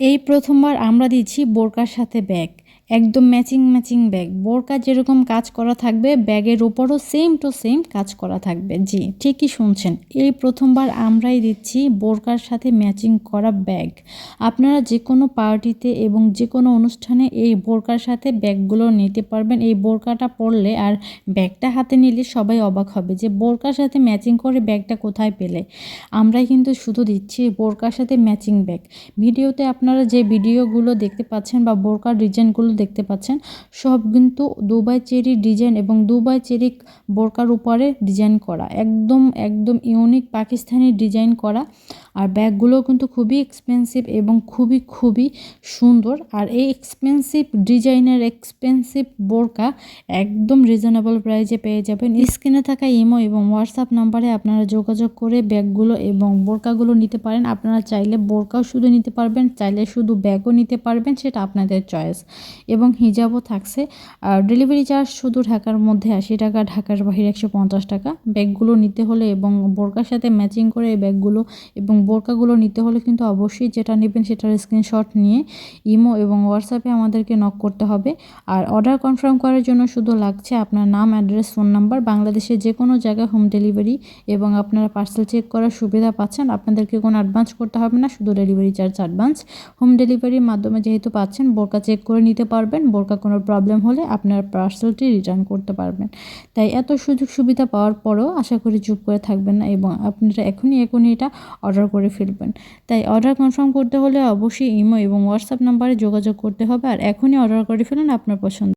এই প্রথমবার আমরা দিচ্ছি বোরকার সাথে ব্যাগ। একদম ম্যাচিং ম্যাচিং ব্যাগ বোরকা যেরকম কাজ করা থাকবে, ব্যাগের ওপরও সেম টু সেম কাজ করা থাকবে। জি, ঠিকই শুনছেন। এই প্রথমবার আমরাই দিচ্ছি বোরকার সাথে ম্যাচিং করা ব্যাগ আপনারা যে কোনো পার্টিতে এবং যে কোনো অনুষ্ঠানে এই বোরকার সাথে ব্যাগগুলো নিতে পারবেন। এই বোরকাটা পরলে আর ব্যাগটা হাতে নিলে সবাই অবাক হবে যে বোরকার সাথে ম্যাচিং করে ব্যাগটা কোথায় পেলে। আমরাই কিন্তু শুধু দিচ্ছি বোরকার সাথে ম্যাচিং ব্যাগ ভিডিওতে আপনারা যে ভিডিওগুলো দেখতে পাচ্ছেন বা বোরকার ডিজাইনগুলো দেখতে পাচ্ছেন। সব কিন্তু দুবাই চেরি ডিজাইন এবং দুবাই চেরি বোরকার উপরে ডিজাইন করা। একদম একদম ইউনিক পাকিস্তানি ডিজাইন করা। আর ব্যাগগুলো কিন্তু খুবই এক্সপেন্সিভ এবং খুবই খুবই সুন্দর। আর এই এক্সপেন্সিভ ডিজাইনের এক্সপেন্সিভ বোরকা একদম রিজনেবল প্রাইজে পেয়ে যাবেন। স্ক্রিনে থাকা ইমো এবং হোয়াটসঅ্যাপ নাম্বারে আপনারা যোগাযোগ করে ব্যাগগুলো এবং বোরকাগুলো নিতে পারেন। আপনারা চাইলে বোরকাও শুধু নিতে পারবেন, চাইলে শুধু ব্যাগও নিতে পারবেন, সেটা আপনাদের চয়েস এবং হিজাবও থাকছে। আর ডেলিভারি চার্জ শুধু ঢাকার মধ্যে আশি টাকা, ঢাকার বাহিরে একশো পঞ্চাশ টাকা। ব্যাগগুলো নিতে হলে এবং বোরকার সাথে ম্যাচিং করে এই ব্যাগগুলো এবং বোরকাগুলো নিতে হলে কিন্তু অবশ্যই যেটা নেবেন সেটার স্ক্রিনশট নিয়ে ইমো এবং হোয়াটসঅ্যাপে আমাদেরকে নক করতে হবে। আর অর্ডার কনফার্ম করার জন্য শুধু লাগছে আপনার নাম অ্যাড্রেস ফোন নাম্বার বাংলাদেশের যে কোনো জায়গায় হোম ডেলিভারি এবং আপনারা পার্সেল চেক করার সুবিধা পাচ্ছেন। আপনাদেরকে কোনো অ্যাডভান্স করতে হবে না, শুধু ডেলিভারি চার্জ অ্যাডভান্স হোম ডেলিভারির মাধ্যমে যেহেতু পাচ্ছেন, বোরকা চেক করে নিতে পারবেন। বোরকা কোনো প্রবলেম হলে আপনার পার্সেলটি রিটার্ন করতে পারবেন। তাই এত সুযোগ সুবিধা পাওয়ার পরেও আশা করি চুপ করে থাকবেন না এবং আপনারা এখনই এখনই এটা অর্ডার করে ফেলবেন। তাই অর্ডার কনফার্ম করতে হলে অবশ্যই ইমো এবং হোয়াটসঅ্যাপ নাম্বারে যোগাযোগ করতে হবে। আর এখনই অর্ডার করে ফেলুন আপনার পছন্দ।